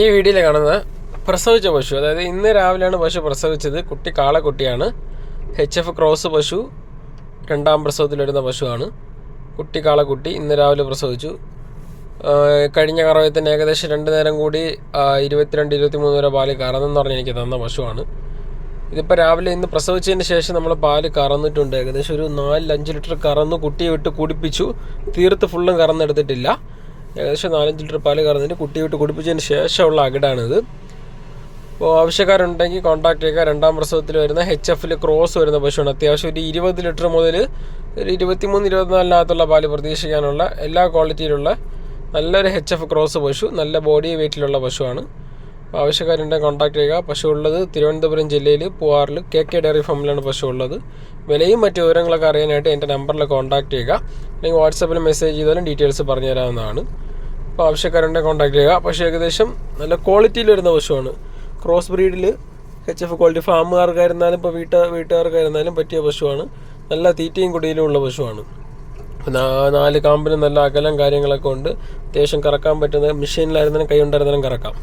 ഈ വീഡിയോയിൽ കാണുന്നത് പ്രസവിച്ച പശു. അതായത് ഇന്ന് രാവിലെയാണ് പശു പ്രസവിച്ചത്. കുട്ടി കാളക്കുട്ടിയാണ് എച്ച് എഫ് ക്രോസ് പശു രണ്ടാം പ്രസവത്തിൽ വരുന്ന പശുവാണ്. കുട്ടി കാളക്കുട്ടി ഇന്ന് രാവിലെ പ്രസവിച്ചു. കഴിഞ്ഞ കറവത്തിന് ഏകദേശം രണ്ട് നേരം കൂടി ഇരുപത്തിരണ്ട് ഇരുപത്തിമൂന്ന് വരെ പാൽ കറന്നെന്ന് പറഞ്ഞ് എനിക്ക് തന്ന പശുവാണ്. ഇതിപ്പോൾ രാവിലെ ഇന്ന് പ്രസവിച്ചതിന് ശേഷം നമ്മൾ പാൽ കറന്നിട്ടുണ്ട്. ഏകദേശം ഒരു നാല് അഞ്ച് ലിറ്റർ കറന്നു കുട്ടിയെ വിട്ട് കുടിപ്പിച്ചു. തീർത്ത് ഫുള്ളും കറന്നെടുത്തിട്ടില്ല. ഏകദേശം നാലഞ്ച് ലിറ്റർ പാൽ കറന്നിട്ട് കുട്ടി വിട്ട് കുടിപ്പിച്ചതിന് ശേഷമുള്ള അകിടാണിത്. അപ്പോൾ ആവശ്യക്കാരുണ്ടെങ്കിൽ കോൺടാക്ട് ചെയ്യുക. രണ്ടാം പ്രസവത്തിൽ വരുന്ന എച്ച് എഫിൽ ക്രോസ് വരുന്ന പശുവാണ്. അത്യാവശ്യം ഒരു ഇരുപത് ലിറ്റർ മുതൽ ഒരു ഇരുപത്തിമൂന്ന് ഇരുപത്തിനാലിനകത്തുള്ള പാൽ പ്രതീക്ഷിക്കാനുള്ള എല്ലാ ക്വാളിറ്റിയിലുള്ള നല്ലൊരു എച്ച് എഫ് ക്രോസ് പശു നല്ല ബോഡി വെയിറ്റിലുള്ള പശുവാണ്. അപ്പോൾ ആവശ്യക്കാരുണ്ടെങ്കിൽ കോൺടാക്ട് ചെയ്യുക. പശു ഉള്ളത് തിരുവനന്തപുരം ജില്ലയിൽ പൂവാറിൽ കെ കെ ഡയറി ഫാമിലാണ് പശു ഉള്ളത്. വിലയും മറ്റു വിവരങ്ങളൊക്കെ അറിയാനായിട്ട് എന്റെ നമ്പറിൽ കോൺടാക്ട് ചെയ്യുക. അല്ലെങ്കിൽ വാട്സാപ്പിൽ മെസ്സേജ് ചെയ്താലും ഡീറ്റെയിൽസ് പറഞ്ഞു തരാവുന്നതാണ് അപ്പോൾ ആവശ്യക്കാരുണ്ടെങ്കിൽ കോൺടാക്ട് ചെയ്യുക. പക്ഷേ ഏകദേശം നല്ല ക്വാളിറ്റിയിൽ വരുന്ന പശുവാണ്. ക്രോസ് ബ്രീഡിൽ എച്ച് എഫ് ക്വാളിറ്റി ഫാമുകാർക്കായിരുന്നാലും ഇപ്പോൾ വീട്ട വീട്ടുകാർക്കായിരുന്നാലും പറ്റിയ പശുവാണ്. നല്ല തീറ്റയും കുടിയിലും ഉള്ള പശുവാണ്. നാല് കാമ്പിനും നല്ല അകലം കാര്യങ്ങളൊക്കെ ഉണ്ട്. അത്യാവശ്യം കറക്കാൻ പറ്റുന്ന മെഷീനിലായിരുന്നാലും കൈ ഉണ്ടായിരുന്നാലും കറക്കാം.